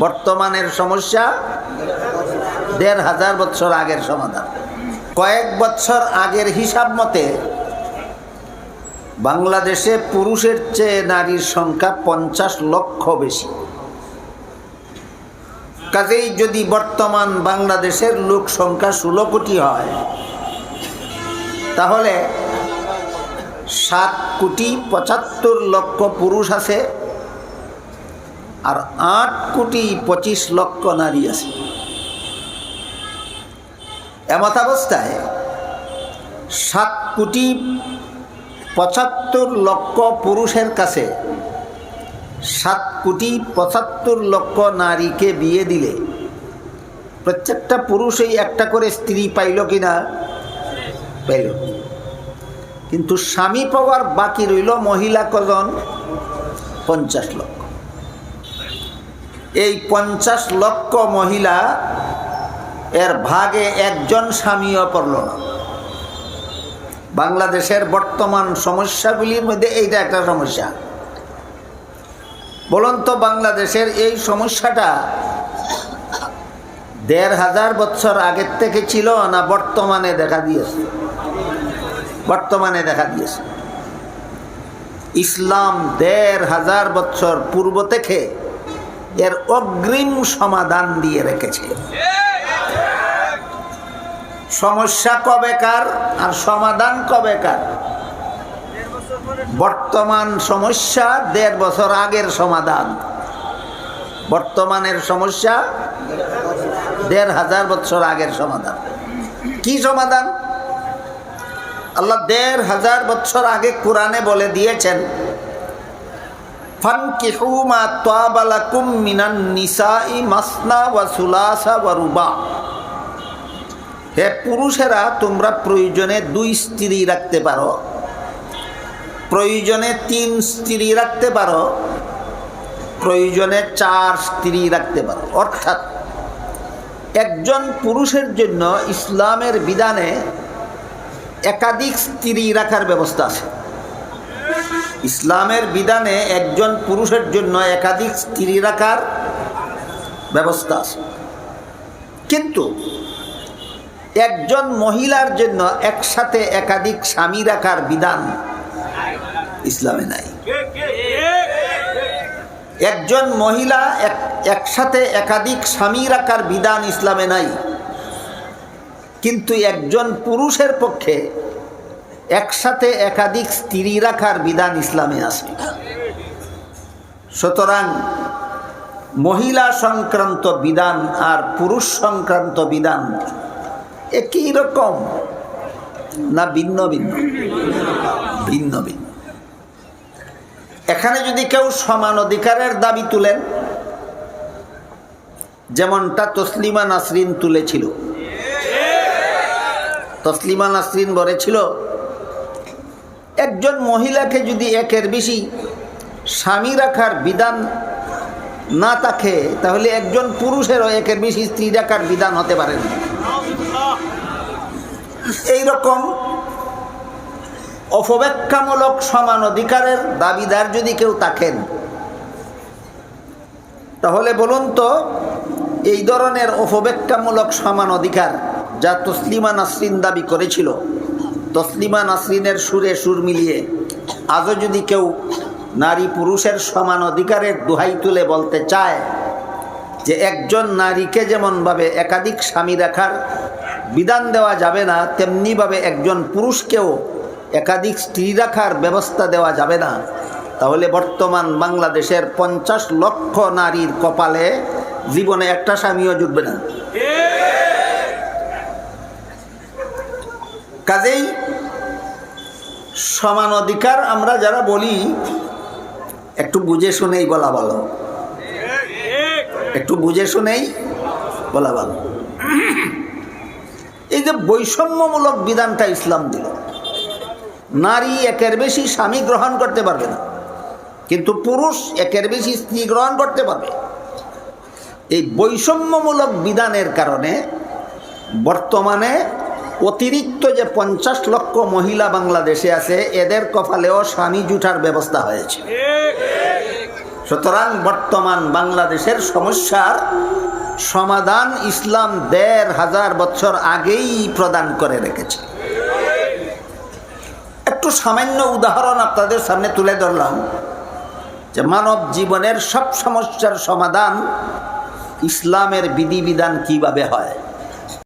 বর্তমানের সমস্যা দেড় হাজার বছর আগের সমাধান। কয়েক বছর আগের হিসাব মতে বাংলাদেশে পুরুষের চেয়ে নারীর সংখ্যা পঞ্চাশ লক্ষ বেশি। কাজেই যদি বর্তমান বাংলাদেশের লোক সংখ্যা ষোলো কোটি হয়, তাহলে সাত কোটি পঁচাত্তর লক্ষ পুরুষ আছে। আর আট কোটি পঁচিশ লক্ষ নারী আছে। এমতাবস্থায় সাত কোটি পঁচাত্তর লক্ষ পুরুষের কাছে সাত কোটি পঁচাত্তর লক্ষ নারীকে বিয়ে দিলে প্রত্যেকটা পুরুষই একটা করে স্ত্রী পাইল কি না পাইল। কিন্তু স্বামী পাওয়ার বাকি রইল মহিলা কজন? পঞ্চাশ লক্ষ। এই পঞ্চাশ লক্ষ মহিলা এর ভাগে একজন স্বামীও পড়ল না। বাংলাদেশের বর্তমান সমস্যাগুলির মধ্যে এইটা একটা সমস্যা। বলুন তো বাংলাদেশের এই সমস্যাটা দেড় হাজার বছর আগের থেকে ছিল না বর্তমানে দেখা দিয়েছে? বর্তমানে দেখা দিয়েছে। ইসলাম দেড় হাজার বছর পূর্ব থেকে এর অগ্রিম সমাধান দিয়ে রেখেছে। সমস্যা কবেকার আর সমাধান কবেকার বর্তমান সমস্যা দেড় বছর আগের সমাধান। বর্তমানের সমস্যা দেড় হাজার বছর আগের সমাধান। কি সমাধান? আল্লাহ দেড় হাজার বছর আগে কোরআনে বলে দিয়েছেন ফানকিহু মা তাবালাকুম মিনান নিসাই মাসনা ওয়া সুলাসা ওয়া হে পুরুষেরা, তোমরা প্রয়োজনে দুই স্ত্রী রাখতে পারো। প্রয়োজনে তিন স্ত্রী রাখতে পারো। প্রয়োজনে চার স্ত্রী রাখতে পারো। অর্থাৎ একজন পুরুষের জন্য ইসলামের বিধানে একাধিক স্ত্রী রাখার ব্যবস্থা আছে। ইসলামের বিধানে একজন পুরুষের জন্য একাধিক স্ত্রী রাখার ব্যবস্থা আছে। কিন্তু একজন মহিলার জন্য একসাথে একাধিক স্বামী রাখার বিধান ইসলামে নাই। একজন মহিলা এক একসাথে একাধিক স্বামী রাখার বিধান ইসলামে নাই। কিন্তু একজন পুরুষের পক্ষে একসাথে একাধিক স্ত্রী রাখার বিধান ইসলামে আছে। সুতরাং মহিলা সংক্রান্ত বিধান আর পুরুষ সংক্রান্ত বিধান একই রকম না ভিন্ন ভিন্ন? ভিন্ন ভিন্ন। এখানে যদি কেউ সমান অধিকারের দাবি তুলেন, যেমনটা তসলিমা নাসরিন তুলেছিল। তসলিমা নাসরিন বলেছিল একজন মহিলাকে যদি একের বেশি স্বামী রাখার বিধান না থাকে, তাহলে একজন পুরুষেরও একের বেশি স্ত্রী রাখার বিধান হতে পারে না। এইরকম অপব্যাখ্যামূলক সমান অধিকারের দাবিদার যদি কেউ থাকেন, তাহলে বলুন তো, এই ধরনের অপব্যাখ্যামূলক সমান অধিকার যা তসলিমা নাসরিন দাবি করেছিল। তসলিমা নাসরিনের সুরে সুর মিলিয়ে আজও যদি কেউ নারী পুরুষের সমান অধিকারের দোহাই তুলে বলতে চায় যে একজন নারীকে যেমনভাবে একাধিক স্বামী রাখার বিধান দেওয়া যাবে না, তেমনিভাবে একজন পুরুষকেও একাধিক স্ত্রী রাখার ব্যবস্থা দেওয়া যাবে না, তাহলে বর্তমান বাংলাদেশের পঞ্চাশ লক্ষ নারীর কপালে জীবনে একটা স্বামীও জুটবে না। কাজেই সমান অধিকার আমরা যারা বলি, একটু বুঝে শুনেই বলা ভালো। একটু বুঝে শুনেই বলা ভালো। এই যে বৈষম্যমূলক বিধানটা ইসলাম দিল। নারী একের বেশি স্বামী গ্রহণ করতে পারবে না, কিন্তু পুরুষ একের বেশি স্ত্রী গ্রহণ করতে পারবে। এই বৈষম্যমূলক বিধানের কারণে বর্তমানে অতিরিক্ত যে পঞ্চাশ লক্ষ মহিলা বাংলাদেশে আছে, এদের কপালেও স্বামী জুটার ব্যবস্থা হয়েছে। সুতরাং বর্তমান বাংলাদেশের সমস্যার সমাধান ইসলাম দেড় হাজার বছর আগেই প্রদান করে রেখেছে। একটু সামান্য উদাহরণ আপনাদের সামনে তুলে ধরলাম, যে মানব জীবনের সব সমস্যার সমাধান ইসলামের বিধিবিধান কীভাবে হয়?